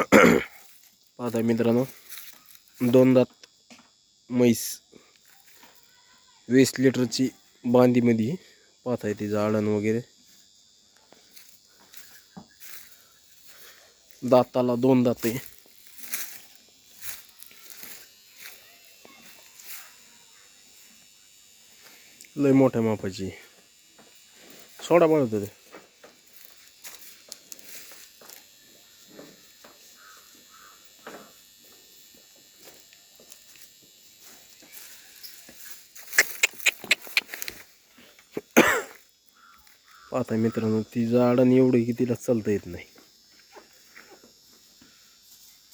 पाहता मित्रांनो. दोन दात म्हैस वीस लिटरची बांधीमध्ये पाहता येते जाळण वगैरे. दाताला दोन दात आहे. लय मोठ्या मापाची. सोडा बनवतो ते. पाहता मित्रांनो ती जाडण एवढी की तिला चालता येत नाही.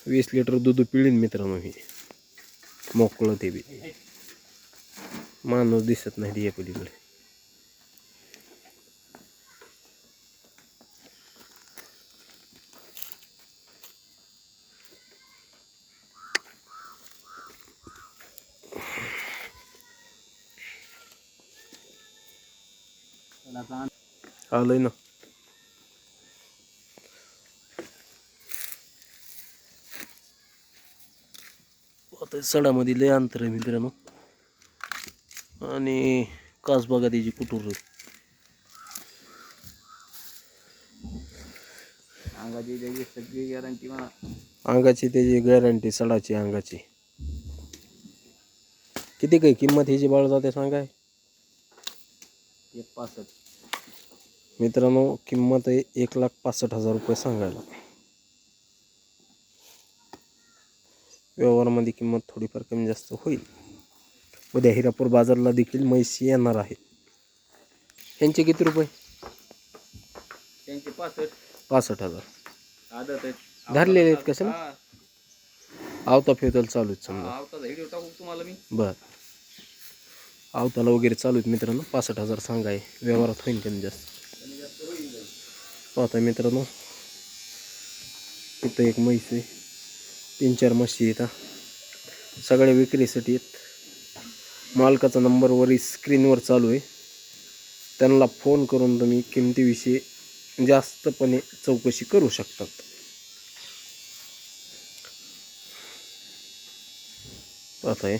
वीस लिटर दूध पिळीन मित्रांनो ही मोकळं ते बी. माणूस दिसत नाही ती पलीकडे आलंय ना. आता सडामध्ये लय अंतर आहे मित्रांनो. आणि कास बघा त्याची कुठूर अंगाची त्याची सगळी गॅरंटी मला अंगाची त्याची गॅरंटी सडाची अंगाची. किती काय किंमत ह्याची बाळ जाते सांगाय? एक पासष्ट. मित्रांनो किंमत आहे एक लाख पासष्ट हजार रुपये सांगायला. व्यवहारामध्ये किंमत थोडीफार कमी जास्त होईल. उद्या हिरापूर बाजारला देखील म्हैसी येणार आहे यांचे किती रुपये? त्यांचे पासष्ट. पासष्ट हजार. आदत आहेत. धरलेले आहेत कसं हा, आवता फेतल चालू आहेत समजा. हा, आवताचा व्हिडिओ टाकू तुम्हाला मी? बर. आवताला वगैरे चालू आहेत मित्रांनो पासष्ट हजार सांगाय. व्यवहारात होईल कमी जास्त. पाहता मित्रांनो. इथं एक म्हैस आहे. तीन चार म्हशी येतात सगळ्या विक्रीसाठी आहेत. मालकाचा नंबर वरी स्क्रीनवर चालू आहे. त्यांना फोन करून तुम्ही किमतीविषयी जास्तपणे चौकशी करू शकतात. पाहताय.